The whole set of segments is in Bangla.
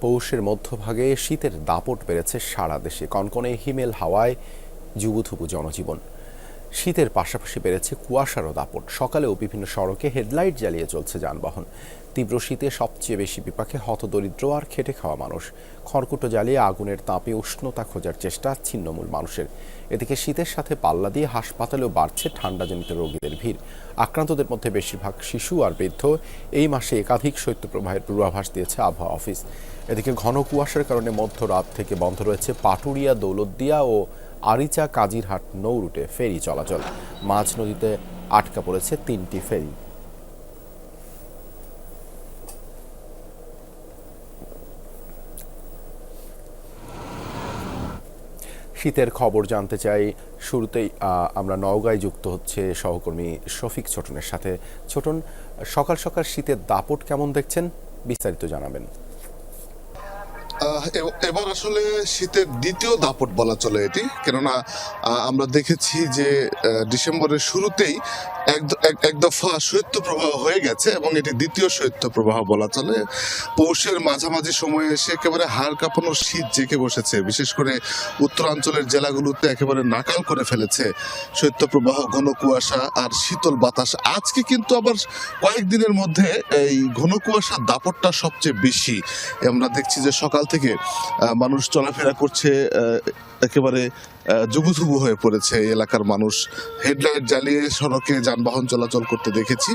পৌষের মধ্যভাগে শীতের দাপট বেড়েছে সারা দেশে। কনকনে হিমেল হাওয়ায় জুবুথুবু জনজীবন। শীতের পাশাপাশি বেড়েছে কুয়াশারও দাপট। সকালেও বিভিন্ন সড়কে হেডলাইট জ্বালিয়ে চলছে যানবাহন। তীব্র শীতে সবচেয়ে বেশি বিপাকে হতদরিদ্র আর খেটে খাওয়া মানুষ। খড়কুটো জ্বালিয়ে আগুনের তাপে উষ্ণতা খোঁজার চেষ্টা ছিন্নমূল মানুষের। এদিকে শীতের সাথে পাল্লা দিয়ে হাসপাতালেও বাড়ছে ঠান্ডাজনিত রোগীদের ভিড়। আক্রান্তদের মধ্যে বেশিরভাগ শিশু আর বৃদ্ধ। এই মাসে একাধিক শৈত্যপ্রবাহের পূর্বাভাস দিয়েছে আবহাওয়া অফিস। এদিকে ঘন কুয়াশার কারণে মধ্যরাত থেকে বন্ধ রয়েছে পাটুরিয়া, দৌলতদিয়া ও আরিচা কাজিরহাট নৌ রুটে ফেরি চলাচল। মাঝ নদীতে আটকা পড়েছে তিনটি ফেরি। শীতের খবর জানতে চাই, শুরুতেই আমরা নওগাঁয় যুক্ত হচ্ছে সহকর্মী শফিক ছোটনের সাথে। ছোটন, সকাল সকাল শীতের দাপট কেমন দেখছেন? বিস্তারিত জানাবেন। এবার আসলে শীতের দ্বিতীয় দাপট বলা চলে এটি। কেননা আমরা দেখেছি যে ডিসেম্বরের শুরুতেই এক দফা শৈত্যপ্রবাহ হয়ে গেছে এবং এটি দ্বিতীয় শৈত্য প্রবাহ বলা চলে। পৌষের মাঝামাঝি সময়ে এসে একেবারে হাড় কাঁপানো শীত জেঁকে বসেছে। বিশেষ করে উত্তরাঞ্চলের জেলাগুলোতে একেবারে নাকাল করে ফেলেছে শৈত্যপ্রবাহ ঘন কুয়াশা আর শীতল বাতাস। আজকে কিন্তু আবার কয়েকদিনের মধ্যে এই ঘন কুয়াশার দাপটটা সবচেয়ে বেশি। আমরা দেখছি যে সকাল থেকে মানুষ চলাফেরা করছে একেবারে জুবুথুবু হয়ে পড়েছে। এলাকার মানুষ হেডলাইট জ্বালিয়ে সড়কে যানবাহন চলাচল করতে দেখেছি।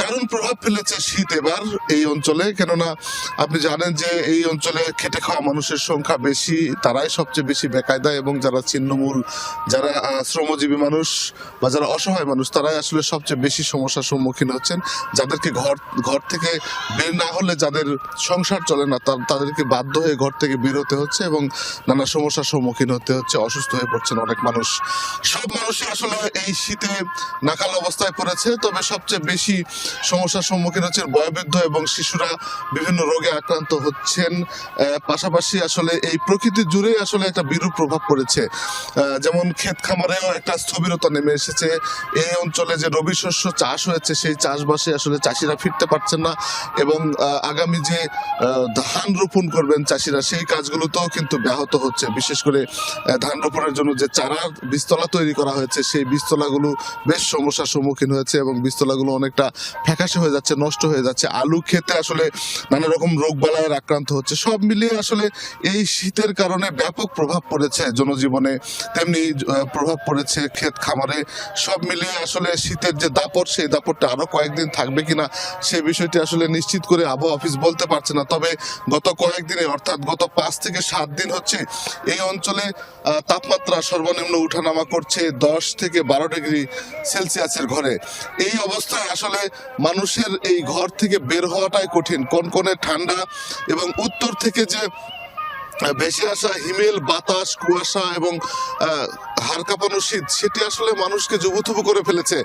দারুণ প্রভাব ফেলেছে শীত এবার এই অঞ্চলে। কেননা আপনি জানেন যে এই অঞ্চলে খেটে খাওয়া মানুষের সংখ্যা বেশি, তারাই সবচেয়ে বেশি বেকায়দা এবং যারা ছিন্নমূল, যারা শ্রমজীবী মানুষ বা যারা অসহায় মানুষ, তারাই আসলে সবচেয়ে বেশি সমস্যার সম্মুখীন হচ্ছেন। যাদেরকে ঘর ঘর থেকে বের না হলে যাদের সংসার চলে না তাদেরকে বাধ্য হয়ে ঘর থেকে বের হতে হচ্ছে এবং নানা সমস্যার সম্মুখীন হতে হচ্ছে, অসুস্থ হয়ে পড়ছেন অনেক মানুষ। সব মানুষই আসলে এই শীতে নাকাল অবস্থায় পড়েছে। তবে সবচেয়ে বেশি সমস্যার সম্মুখীন হচ্ছেন বয়োবৃদ্ধ এবং শিশুরা বিভিন্ন রোগে আক্রান্ত হচ্ছেন। পাশাপাশি আসলে এই প্রকৃতি জুড়ে আসলে একটা বিরূপ প্রভাব পড়েছে। যেমন ক্ষেত খামারেও একটা স্থবিরতা নেমে এসেছে। এই অঞ্চলে যে রবি শস্য চাষ হয়েছে, সেই চাষবাসে আসলে চাষিরা ফিরতে পারছেন না এবং আগামী যে ধান রোপণ করবেন চাষিরা, সেই কাজগুলোতেও কিন্তু ব্যাহত হচ্ছে। বিশেষ করে ধান রোপণের জন্য যে চারা বীজতলা তৈরি করা হয়েছে, সেই বীজতলাগুলো বেশ সমস্যার সম্মুখীন হয়েছে এবং বীজতলাগুলো অনেকটা ফ্যাকাশে হয়ে যাচ্ছে, নষ্ট হয়ে যাচ্ছে। আলু খেতে আসলে নানা রকম রোগ বালায়ের আক্রান্ত হচ্ছে। সব মিলিয়ে আসলে এই শীতের কারণে ব্যাপক প্রভাব পড়েছে জনজীবনে, তেমনি প্রভাব পড়েছে ক্ষেত খামারে। সব মিলিয়ে আসলে শীতের যে দাপট, সেই দাপটটা আরও কয়েকদিন থাকবে কিনা সে বিষয়টি আসলে নিশ্চিত করে আবহাওয়া অফিস বলতে পারছে না। তবে গত কয়েকদিনে, অর্থাৎ গত পাঁচ থেকে সাত দিন হচ্ছে, এই অঞ্চলে তাপমাত্রা সর্বনিম্ন উঠানামা করছে দশ থেকে বারো ডিগ্রি সেলসিয়াসের ঘরে। এই অবস্থায় আসলে মানুষের এই ঘর থেকে বের হওয়াটাই কঠিন। কোন কোনে ঠান্ডা এবং উত্তর থেকে যে ভেসে আসা হিমেল, বাতাস, কুয়াশা এবং হাড় কাঁপানো শীত, সেটি আসলে মানুষকে জবুথুবু করে ফেলেছে।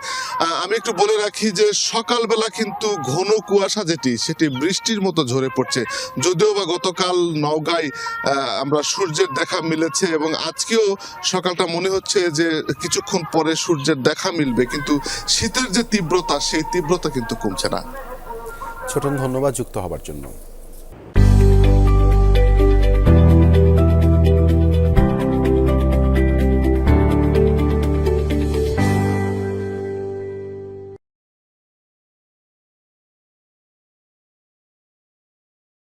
আমি একটু বলে রাখি যে সকালবেলা কিন্তু ঘন কুয়াশা যেটি, সেটি বৃষ্টির মতো ঝরে পড়ছে। যদিও বা গতকাল নওগাঁয় আমরা সূর্যের দেখা মিলেছে এবং আজকেও সকালটা মনে হচ্ছে যে কিছুক্ষণ পরে সূর্যের দেখা মিলবে, কিন্তু শীতের যে তীব্রতা, সেই তীব্রতা কিন্তু কমছে না। ছোটন, ধন্যবাদ যুক্ত হবার জন্য।